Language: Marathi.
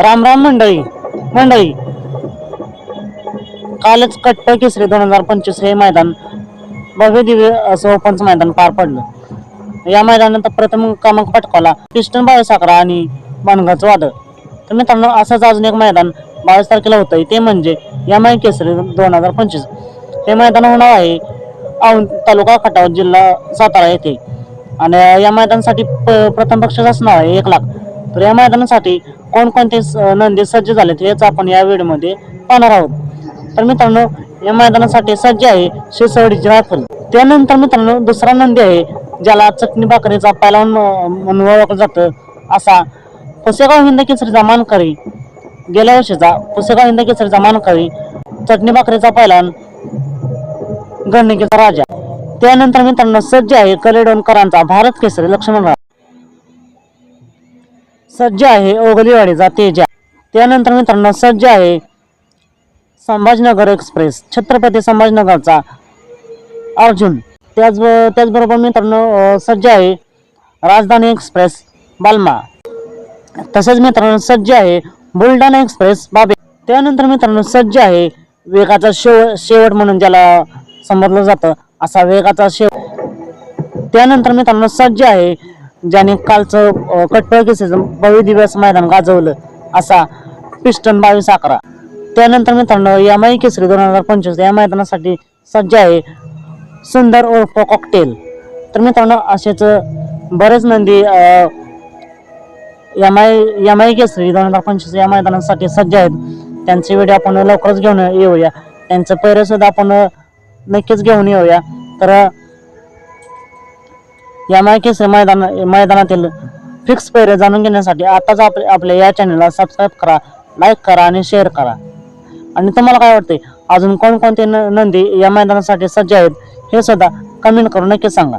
राम राम मंडळी मंडळी. कालच कट्ट केसरी दोन हजार पंचवीस हे मैदान भव्य दिव्य असं ओपनचं मैदान पार पडलं. या मैदानात प्रथम क्रमांक पटकावला पिस्टन बावीस अकरा आणि मानगाचं वादळ. तर मित्रांनो असंच अजून एक मैदान बावीस तारखेला होतंय ते म्हणजे एम आय केसरी दोन हजार पंचवीस. हे मैदान होणार आहे औंध तालुका खटाव जिल्हा सातारा येथे. आणि या मैदानासाठी प्रथम बक्षीस असणार आहे एक लाख. तर या मैदानासाठी कोणकोणते नंदी सज्ज झालेत हेच आपण या व्हिडिओमध्ये पाहणार आहोत. तर मित्रांनो या मैदानासाठी सज्ज आहे शिसवडीची रायफल. त्यानंतर मित्रांनो दुसरा नंदी आहे ज्याला चटणी भाकरीचा पैलवान म्हणून ओळखलं जातं असा पुसेगाव हिंद केसरीचा मानकरी. गेल्या वर्षीचा पुसेगाव हिंद केसरीचा मानकरी चटणी भाकरीचा पैलवान गणकीचा राजा. त्यानंतर मित्रांनो सज्ज आहे कलेडोनकरांचा भारत केसरी. लक्ष्मणराव सज्ज आहे ओगलीवाडीचा तेजा. त्यानंतर मित्रांनो सज्ज आहे संभाजीनगर एक्सप्रेस. छत्रपती संभाजीनगरचा अर्जुन. त्याच त्याचबरोबर मित्रांनो सज्ज आहे राजधानी एक्सप्रेस बाल्मा. तसेच मित्रांनो सज्ज आहे बुलढाणा एक्सप्रेस बाबे. त्यानंतर मित्रांनो सज्ज आहे वेगाचा शेव शेवट म्हणून ज्याला संबोधलं जातं असा वेगाचा शेव त्यानंतर मित्रांनो सज्ज आहे ज्याने कालचं अं, कट्टळ केसेचं भव्य दिवस मैदान गाजवलं असा पिस्टन बावीस अकरा. त्यानंतर मित्रांनो या माई केसरी दोन हजार पंचवीस या मैदानासाठी सज्ज आहे सुंदर उर्फ कॉकटेल तर मित्रांनो असेच बरेच नंदी अं, M I M I Kesari दोन हजार पंचवीस या मैदानासाठी सज्ज आहेत. त्यांचे व्हिडिओ आपण लवकरच घेऊन येऊया. त्यांचं पैर सुद्धा आपण नक्कीच घेऊन येऊया. तर या मायकेस मैदान मैदानातील फिक्स पैरे जाणून घेण्यासाठी आताच आप आपल्या या चॅनलला सबस्क्राईब करा लाईक करा आणि शेअर करा. आणि तुम्हाला काय वाटते अजून कोणकोणते न- नंदी या मैदानासाठी सज्ज आहेत हे सुद्धा कमेंट करून नक्की सांगा.